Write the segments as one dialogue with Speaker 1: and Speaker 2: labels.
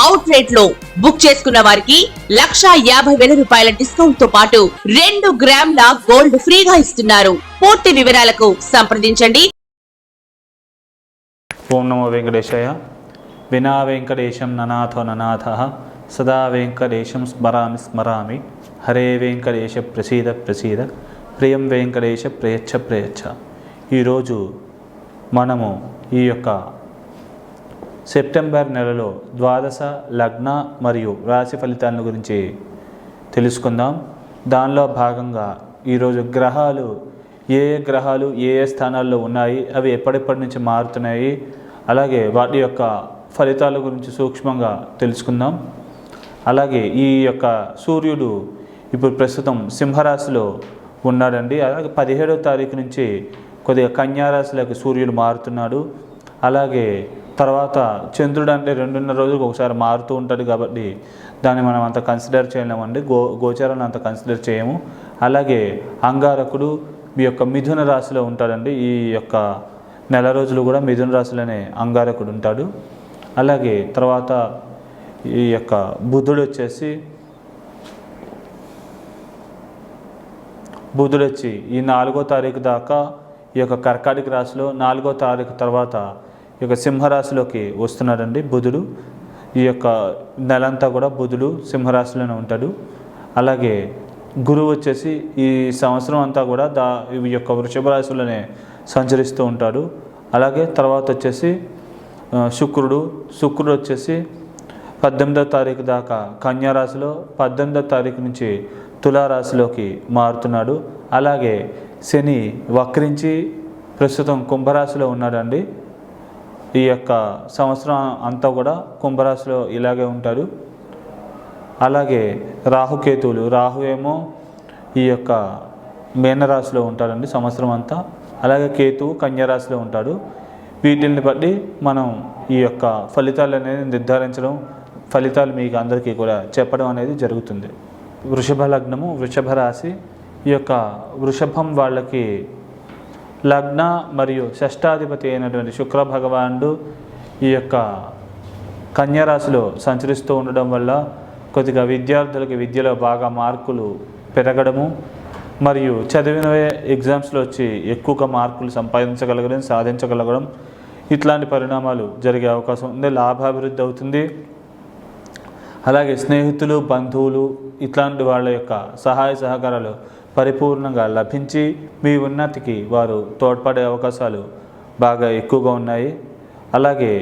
Speaker 1: Out రేట్లో book చేసుకున్న వారికి లక్షా యాభై వేల రూపాయల డిస్కౌంట్తో పాటు రెండు గ్రాముల గోల్డ్ ఫ్రీగా ఇస్తున్నారు. పూర్తి వివరాలకు సంప్రదించండి.
Speaker 2: ఓం నమో వెంకటేశాయ. వినా వెంకటేశం ననాథో ననాథ. సదా వెంకటేశం స్మరామి స్మరామి. హరే వెంకటేశ ప్రసీద ప్రసీద. ప్రియం వెంకటేశ ప్రయచ్చ ప్రయచ్చ. ఈరోజు మనము ఈ యొక్క సెప్టెంబర్ నెలలో ద్వాదశ లగ్న మరియు రాశి ఫలితాల గురించి తెలుసుకుందాం. దానిలో భాగంగా ఈరోజు గ్రహాలు ఏ ఏ గ్రహాలు ఏ ఏ స్థానాల్లో ఉన్నాయి అవి ఎప్పటిప్పటి నుంచి మారుతున్నాయి అలాగే వాటి యొక్క ఫలితాల గురించి సూక్ష్మంగా తెలుసుకుందాం. అలాగే ఈ యొక్క సూర్యుడు ఇప్పుడు ప్రస్తుతం సింహరాశిలో ఉన్నాడండి. అలాగే పదిహేడవ తారీఖు నుంచి కొద్దిగా కన్యారాశిలోకి సూర్యుడు మారుతున్నాడు. అలాగే తర్వాత చంద్రుడు అంటే రెండున్నర రోజులకు ఒకసారి మారుతూ ఉంటాడు కాబట్టి దాన్ని మనం అంత కన్సిడర్ చేయలేమండి. గో గోచారాన్ని అంత కన్సిడర్ చేయము. అలాగే అంగారకుడు మీ యొక్క మిథున రాశిలో ఉంటాడండి. ఈ యొక్క నెల రోజులు కూడా మిథున రాశిలోనే అంగారకుడు ఉంటాడు. అలాగే తర్వాత ఈ యొక్క బుధుడు వచ్చేసి బుధుడు వచ్చి ఈ నాలుగో తారీఖు దాకా ఈ యొక్క కర్కాటక రాశిలో నాలుగో తారీఖు తర్వాత యొక్క సింహరాశిలోకి వస్తున్నాడండి బుధుడు. ఈ యొక్క నెలంతా కూడా బుధుడు సింహరాశిలోనే ఉంటాడు. అలాగే గురువు వచ్చేసి ఈ సంవత్సరం అంతా కూడా దా ఈ యొక్క వృషభ రాశిలోనే సంచరిస్తూ ఉంటాడు. అలాగే తర్వాత వచ్చేసి శుక్రుడు. శుక్రుడు వచ్చేసి పద్దెనిమిదో తారీఖు దాకా కన్యారాశిలో పద్దెనిమిదో తారీఖు నుంచి తులారాశిలోకి మారుతున్నాడు. అలాగే శని వక్రించి ప్రస్తుతం కుంభరాశిలో ఉన్నాడండి. ఈ యొక్క సంవత్సరం అంతా కూడా కుంభరాశిలో ఇలాగే ఉంటాడు అలాగే రాహుకేతువులు రాహు ఏమో ఈ యొక్క మీనరాశిలో ఉంటాడండి సంవత్సరం అంతా. అలాగే కేతువు కన్యారాశిలో ఉంటాడు. వీటిని బట్టి మనం ఈ యొక్క ఫలితాలు అనేది నిర్ధారించడం ఫలితాలు మీకు అందరికీ కూడా చెప్పడం అనేది జరుగుతుంది. వృషభ లగ్నము వృషభ రాశి ఈ యొక్క వృషభం వాళ్ళకి లగ్న మరియు షష్టాధిపతి అయినటువంటి శుక్ర భగవానుడు ఈ యొక్క కన్యరాశిలో సంచరిస్తూ ఉండడం వల్ల కొద్దిగా విద్యార్థులకి విద్యలో బాగా మార్కులు పెరగడము మరియు చదివిన ఎగ్జామ్స్లో వచ్చి ఎక్కువగా మార్కులు సంపాదించగలగడం సాధించగలగడం ఇట్లాంటి పరిణామాలు జరిగే అవకాశం ఉంది లాభాభివృద్ధి అవుతుంది. అలాగే స్నేహితులు బంధువులు ఇట్లాంటి వాళ్ళ యొక్క సహాయ సహకారాలు పరిపూర్ణంగా లభించి మీ ఉన్నతికి వారు తోడ్పడే అవకాశాలు బాగా ఎక్కువగా ఉన్నాయి. అలాగే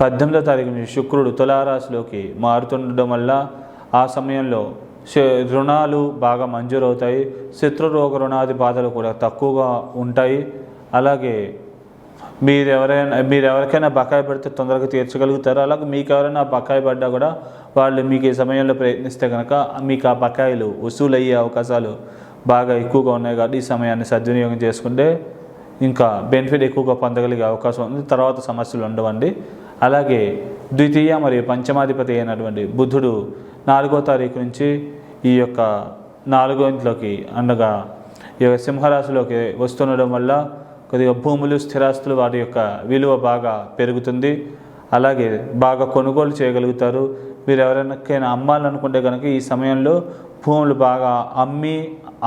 Speaker 2: పద్దెనిమిదో తారీఖు నుంచి శుక్రుడు తులారాశిలోకి మారుతుండడం వల్ల ఆ సమయంలో రుణాలు బాగా మంజూరవుతాయి. శత్రురోగ రుణాది బాధలు కూడా తక్కువగా ఉంటాయి. అలాగే మీరు ఎవరైనా మీరు ఎవరికైనా బకాయి పడితే తొందరగా తీర్చగలుగుతారు. అలాగే మీకు ఎవరైనా బకాయి పడ్డా కూడా వాళ్ళు మీకు ఈ సమయంలో ప్రయత్నిస్తే కనుక మీకు ఆ బకాయిలు వసూలయ్యే అవకాశాలు బాగా ఎక్కువగా ఉన్నాయి కాబట్టి ఈ సమయాన్ని సద్వినియోగం చేసుకుంటే ఇంకా బెనిఫిట్ ఎక్కువగా పొందగలిగే అవకాశం ఉంది. తర్వాత సమస్యలు ఉండవండి. అలాగే ద్వితీయ మరియు పంచమాధిపతి అయినటువంటి బుద్ధుడు నాలుగో తారీఖు నుంచి ఈ యొక్క నాలుగో ఇంట్లోకి అనగా ఈ యొక్క సింహరాశిలోకి వస్తుండడం వల్ల కొద్దిగా భూములు స్థిరాస్తులు వాటి యొక్క విలువ బాగా పెరుగుతుంది. అలాగే బాగా కొనుగోలు చేయగలుగుతారు. మీరు ఎవరికైనా అమ్మాలనుకుంటే కనుక ఈ సమయంలో భూములు బాగా అమ్మి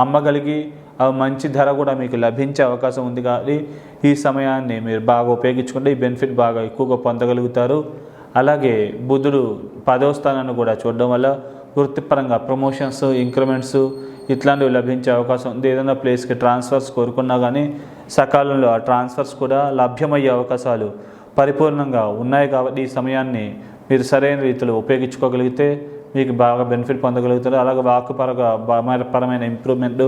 Speaker 2: అమ్మగలిగి అవి మంచి ధర కూడా మీకు లభించే అవకాశం ఉంది కానీ ఈ సమయాన్ని మీరు బాగా ఉపయోగించుకుంటే ఈ బెనిఫిట్ బాగా ఎక్కువగా పొందగలుగుతారు. అలాగే బుధుడు పదవ స్థానాన్ని కూడా చూడడం వల్ల వృత్తిపరంగా ప్రమోషన్స్ ఇంక్రిమెంట్స్ ఇట్లాంటివి లభించే అవకాశం ఉంది. ఏదైనా ప్లేస్కి ట్రాన్స్ఫర్స్ కోరుకున్నా కానీ సకాలంలో ఆ ట్రాన్స్ఫర్స్ కూడా లభ్యమయ్యే అవకాశాలు పరిపూర్ణంగా ఉన్నాయి కాబట్టి ఈ సమయాన్ని మీరు సరైన రీతిలో ఉపయోగించుకోగలిగితే మీకు బాగా బెనిఫిట్ పొందగలుగుతారు. అలాగే వాక్కుపరగా పరమైన ఇంప్రూవ్మెంట్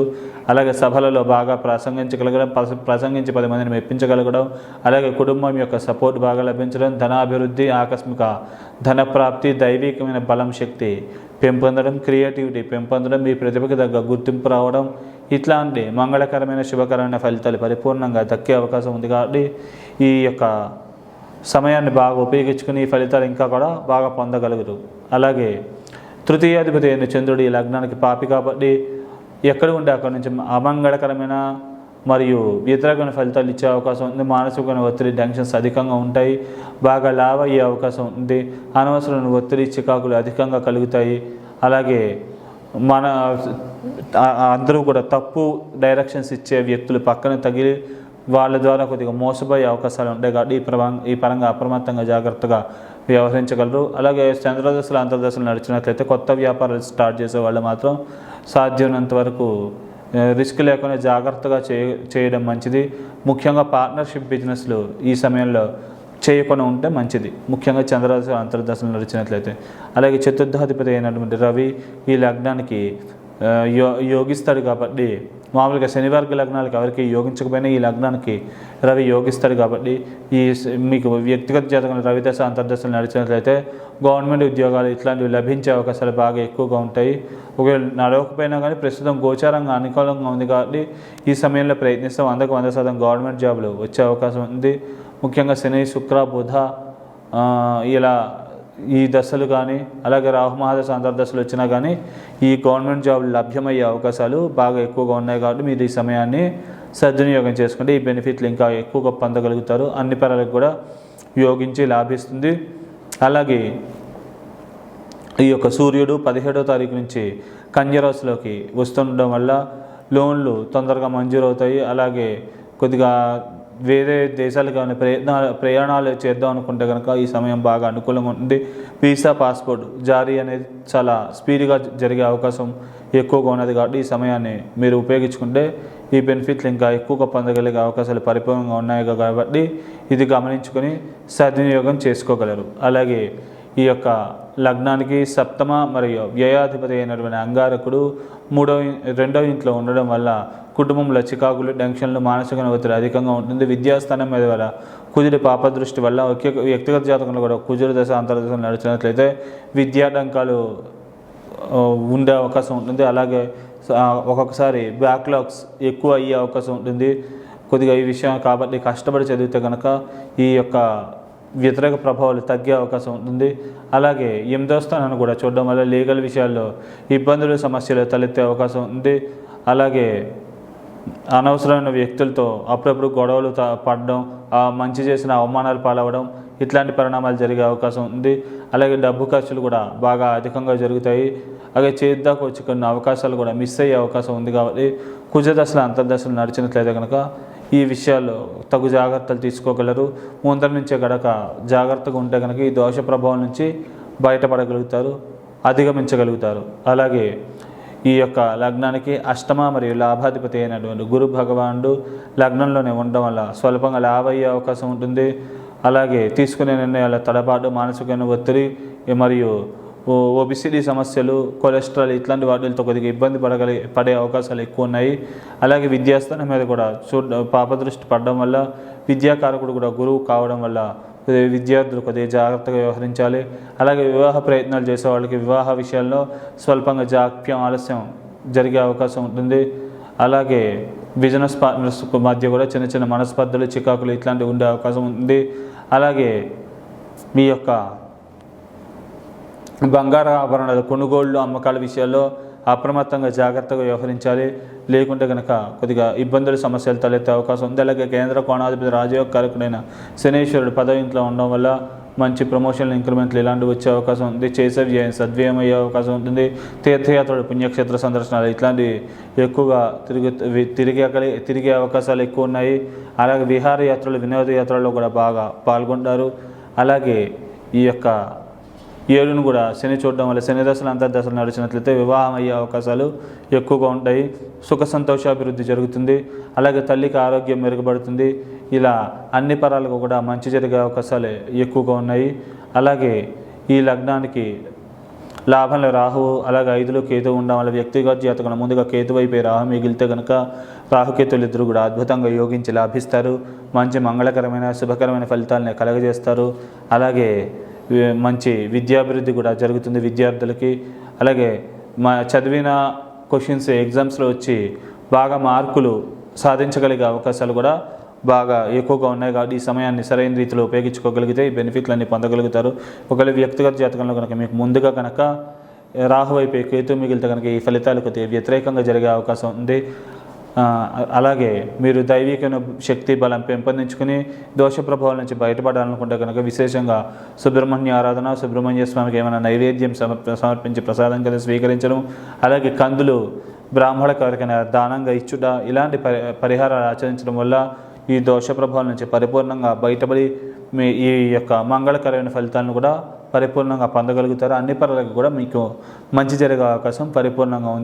Speaker 2: అలాగే సభలలో బాగా ప్రసంగించగలగడం ప్రసంగించి పది మందిని మెప్పించగలగడం అలాగే కుటుంబం యొక్క సపోర్ట్ బాగా లభించడం ధనాభివృద్ధి ఆకస్మిక ధన ప్రాప్తి దైవికమైన బలం శక్తి పెంపొందడం క్రియేటివిటీ పెంపొందడం మీ ప్రతిభకి తగ్గ గుర్తింపు రావడం ఇట్లాంటి మంగళకరమైన శుభకరమైన ఫలితాలు పరిపూర్ణంగా దక్కే అవకాశం ఉంది కాబట్టి ఈ యొక్క సమయాన్ని బాగా ఉపయోగించుకుని ఈ ఫలితాలు ఇంకా కూడా బాగా పొందగలుగురు. అలాగే తృతీయాధిపతి అయిన చంద్రుడు ఈ లగ్నానికి పాపి కాబట్టి ఎక్కడ ఉంటే అక్కడ నుంచి అమంగళకరమైన మరియు వ్యతిరేకమైన ఫలితాలు ఇచ్చే అవకాశం ఉంది. మానసికమైన ఒత్తిడి టెన్షన్స్ అధికంగా ఉంటాయి. బాగా లావ్ అయ్యే అవకాశం ఉంది. అనవసరమైన ఒత్తిడి చికాకులు అధికంగా కలుగుతాయి. అలాగే మన అందరూ కూడా తప్పు డైరెక్షన్స్ ఇచ్చే వ్యక్తులు పక్కన తగిలి వాళ్ళ ద్వారా కొద్దిగా మోసపోయే అవకాశాలు ఉంటాయి కాబట్టి ఈ ప్రభావం ఈ పరంగా అప్రమత్తంగా జాగ్రత్తగా వ్యవహరించగలరు. అలాగే చంద్రదశలు అంతర్దశలు నడిచినట్లయితే కొత్త వ్యాపారాలు స్టార్ట్ చేసే వాళ్ళు మాత్రం సాధ్యమైనంత వరకు రిస్క్ లేకుండా జాగ్రత్తగా చేయ చేయడం మంచిది. ముఖ్యంగా పార్ట్నర్షిప్ బిజినెస్లు ఈ సమయంలో చేయకుండా ఉంటే మంచిది. ముఖ్యంగా చంద్రదశ అంతర్దశలు నడిచినట్లయితే. అలాగే చతుర్థాధిపతి అయినటువంటి రవి ఈ లగ్నానికి యోగిస్తాడు కాబట్టి మామూలుగా శనివార్గ లగ్నాలకు ఎవరికి యోగించకపోయినా ఈ లగ్నానికి రవి యోగిస్తాడు కాబట్టి ఈ మీకు వ్యక్తిగత జాతకంలో రవిదశ అంతర్దశలు నడిచినట్లయితే గవర్నమెంట్ ఉద్యోగాలు ఇట్లాంటివి లభించే అవకాశాలు బాగా ఎక్కువగా ఉంటాయి ఒకవేళ నడవకపోయినా కానీ ప్రస్తుతం గోచారంగా అనుకూలంగా ఉంది కాబట్టి ఈ సమయంలో ప్రయత్నిస్తాం వందకు వంద శాతం గవర్నమెంట్ జాబులు వచ్చే అవకాశం ఉంది ముఖ్యంగా శని శుక్ర బుధ ఇలా ఈ దశలు కానీ అలాగే రాహుమహాదశ అంతర్దశలు వచ్చినా కానీ ఈ గవర్నమెంట్ జాబులు లభ్యమయ్యే అవకాశాలు బాగా ఎక్కువగా ఉన్నాయి కాబట్టి మీరు ఈ సమయాన్ని సద్వినియోగం చేసుకుంటే ఈ బెనిఫిట్లు ఇంకా ఎక్కువగా పొందగలుగుతారు. అన్ని పరాలకు కూడా యోగించి లాభిస్తుంది. అలాగే ఈ యొక్క సూర్యుడు పదిహేడో తారీఖు నుంచి కన్యరాశిలోకి వస్తుండడం వల్ల లోన్లు తొందరగా మంజూరు అవుతాయి అలాగే కొద్దిగా వేరే దేశాలకు కానీ ప్రయత్నాలు ప్రయాణాలు చేద్దాం అనుకుంటే కనుక ఈ సమయం బాగా అనుకూలంగా ఉంటుంది. వీసా పాస్పోర్ట్ జారీ అనేది చాలా స్పీడ్గా జరిగే అవకాశం ఎక్కువగా ఉన్నది కాబట్టి ఈ సమయాన్ని మీరు ఉపయోగించుకుంటే ఈ బెనిఫిట్లు ఇంకా ఎక్కువగా పొందగలిగే అవకాశాలు పరిపూర్ణంగా ఉన్నాయి కాబట్టి ఇది గమనించుకొని సద్వినియోగం చేసుకోగలరు. అలాగే ఈ యొక్క లగ్నానికి సప్తమ మరియు వ్యయాధిపతి అయినటువంటి అంగారకుడు మూడవ రెండో రెండవ ఇంట్లో ఉండడం వల్ల కుటుంబంలో చికాకులు టెన్షన్లు మానసిక ఒత్తిడి అధికంగా ఉంటుంది విద్యాస్థానం మీద వల్ల కుజుడి పాపదృష్టి వల్ల ఒకే వ్యక్తిగత జాతకంలో కూడా కుజుడి దశ అంతర్దశ నడిచినట్లయితే విద్యాటంకాలు ఉండే అవకాశం ఉంటుంది. అలాగే ఒక్కొక్కసారి బ్యాక్లాగ్స్ ఎక్కువ అయ్యే అవకాశం ఉంటుంది. కొద్దిగా ఈ విషయం కాబట్టి కష్టపడి చదివితే కనుక ఈ యొక్క వ్యతిరేక ప్రభావాలు తగ్గే అవకాశం ఉంటుంది. అలాగే ఎనిమిదో స్థానాన్ని కూడా చూడడం వల్ల లీగల్ విషయాల్లో ఇబ్బందులు సమస్యలు తలెత్తే అవకాశం ఉంది. అలాగే అనవసరమైన వ్యక్తులతో అప్పుడప్పుడు గొడవలు పడడం మంచి చేసిన అవమానాలు పాలవడం ఇట్లాంటి పరిణామాలు జరిగే అవకాశం ఉంది. అలాగే డబ్బు ఖర్చులు కూడా బాగా అధికంగా జరుగుతాయి. అలాగే చేద్దాకు వచ్చి కొన్ని అవకాశాలు కూడా మిస్ అయ్యే అవకాశం ఉంది కాబట్టి కుజదశలు అంతర్దశలు నడిచినట్లయితే కనుక ఈ విషయాల్లో తగు జాగ్రత్తలు తీసుకోగలరు. ముందర నుంచే గడక జాగ్రత్తగా ఉంటే కనుక ఈ దోష ప్రభావం నుంచి బయటపడగలుగుతారు అధిగమించగలుగుతారు. అలాగే ఈ యొక్క లగ్నానికి అష్టమ మరియు లాభాధిపతి అయినటువంటి గురు భగవానుడు లగ్నంలోనే ఉండడం వల్ల స్వల్పంగా లాభ అయ్యే అవకాశం ఉంటుంది. అలాగే తీసుకునే నిర్ణయాల తడబాటు మానసికమైన ఒత్తిడి మరియు ఓబిసిడీ సమస్యలు కొలెస్ట్రాల్ ఇట్లాంటి వాటితో కొద్దిగా ఇబ్బంది పడగలి పడే అవకాశాలు ఎక్కువ ఉన్నాయి. అలాగే విద్యాస్థానం మీద కూడా చూడ పాపదృష్టి పడడం వల్ల విద్యాకారకుడు కూడా గురువు కావడం వల్ల విద్యార్థులు కొద్దిగా జాగ్రత్తగా వ్యవహరించాలి. అలాగే వివాహ ప్రయత్నాలు చేసే వాళ్ళకి వివాహ విషయాల్లో స్వల్పంగా జాప్యం ఆలస్యం జరిగే అవకాశం ఉంటుంది. అలాగే బిజినెస్ పార్ట్నర్స్ మధ్య కూడా చిన్న చిన్న మనస్పర్ధలు చికాకులు ఇట్లాంటివి ఉండే అవకాశం ఉంది అలాగే మీ యొక్క బంగారు ఆభరణాలు కొనుగోళ్ళు అమ్మకాల విషయాల్లో అప్రమత్తంగా జాగ్రత్తగా వ్యవహరించాలి. లేకుంటే కనుక కొద్దిగా ఇబ్బందులు సమస్యలు తలెత్తే అవకాశం ఉంది. అలాగే కేంద్ర కోణాధిపతి రాజయోగ కారకుడైన శనేశ్వరుడు పదవి ఇంట్లో ఉండడం వల్ల మంచి ప్రమోషన్లు ఇంక్రిమెంట్లు ఇలాంటివి వచ్చే అవకాశం ఉంది. చేసే వ్యయం సద్వ్యయం అయ్యే అవకాశం ఉంటుంది. తీర్థయాత్రలు పుణ్యక్షేత్ర సందర్శనాలు ఇట్లాంటివి ఎక్కువగా తిరిగి తిరిగే తిరిగే అవకాశాలు ఎక్కువ ఉన్నాయి. అలాగే విహారయాత్రలు వినోదయాత్రల్లో కూడా బాగా పాల్గొంటారు. అలాగే ఈ యొక్క ఏడును కూడా శని చూడడం వల్ల శని దశలు అంతర్దశలు నడిచినట్లయితే వివాహం అయ్యే అవకాశాలు ఎక్కువగా ఉంటాయి. సుఖ సంతోషాభివృద్ధి జరుగుతుంది. అలాగే తల్లికి ఆరోగ్యం మెరుగుపడుతుంది. ఇలా అన్ని పరాలకు కూడా మంచి జరిగే అవకాశాలు ఎక్కువగా ఉన్నాయి. అలాగే ఈ లగ్నానికి లాభంలో రాహువు అలాగే ఐదులో కేతు ఉండడం వల్ల వ్యక్తిగత జాతకంలో ముందుగా కేతు వైపు రాహు మిగిలితే కనుక రాహుకేతులు ఇద్దరు కూడా అద్భుతంగా యోగించి లాభిస్తారు. మంచి మంగళకరమైన శుభకరమైన ఫలితాలని కలగజేస్తారు. అలాగే మంచి విద్యాభివృద్ధి కూడా జరుగుతుంది విద్యార్థులకి. అలాగే మా చదివిన క్వశ్చన్స్ ఎగ్జామ్స్లో వచ్చి బాగా మార్కులు సాధించగలిగే అవకాశాలు కూడా బాగా ఎక్కువగా ఉన్నాయి కాబట్టి ఈ సమయాన్ని సరైన రీతిలో ఉపయోగించుకోగలిగితే ఈ బెనిఫిట్లన్నీ పొందగలుగుతారు. ఒకవేళ వ్యక్తిగత జాతకంలో కనుక మీకు ముందుగా కనుక రాహు వైపు కేతు మిగిలితే కనుక ఈ ఫలితాలు కొద్దిగా వ్యతిరేకంగా జరిగే అవకాశం ఉంది. అలాగే మీరు దైవీకమైన శక్తి బలం పెంపొందించుకుని దోష ప్రభావాల నుంచి బయటపడాలనుకుంటే కనుక విశేషంగా సుబ్రహ్మణ్య ఆరాధన సుబ్రహ్మణ్య స్వామికి ఏమైనా నైవేద్యం సమర్ప సమర్పించి ప్రసాదం కదా స్వీకరించడం అలాగే కందులు బ్రాహ్మణకు ఎవరికైనా దానంగా ఇచ్చుట ఇలాంటి పరి పరిహారాలు ఆచరించడం వల్ల ఈ దోష ప్రభావాల నుంచి పరిపూర్ణంగా బయటపడి మీ ఈ యొక్క మంగళకరమైన ఫలితాలను కూడా పరిపూర్ణంగా పొందగలుగుతారు. అన్ని పనులకు కూడా మీకు మంచి జరిగే అవకాశం పరిపూర్ణంగా ఉంది.